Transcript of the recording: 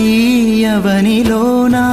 ఈ అవనిలోనా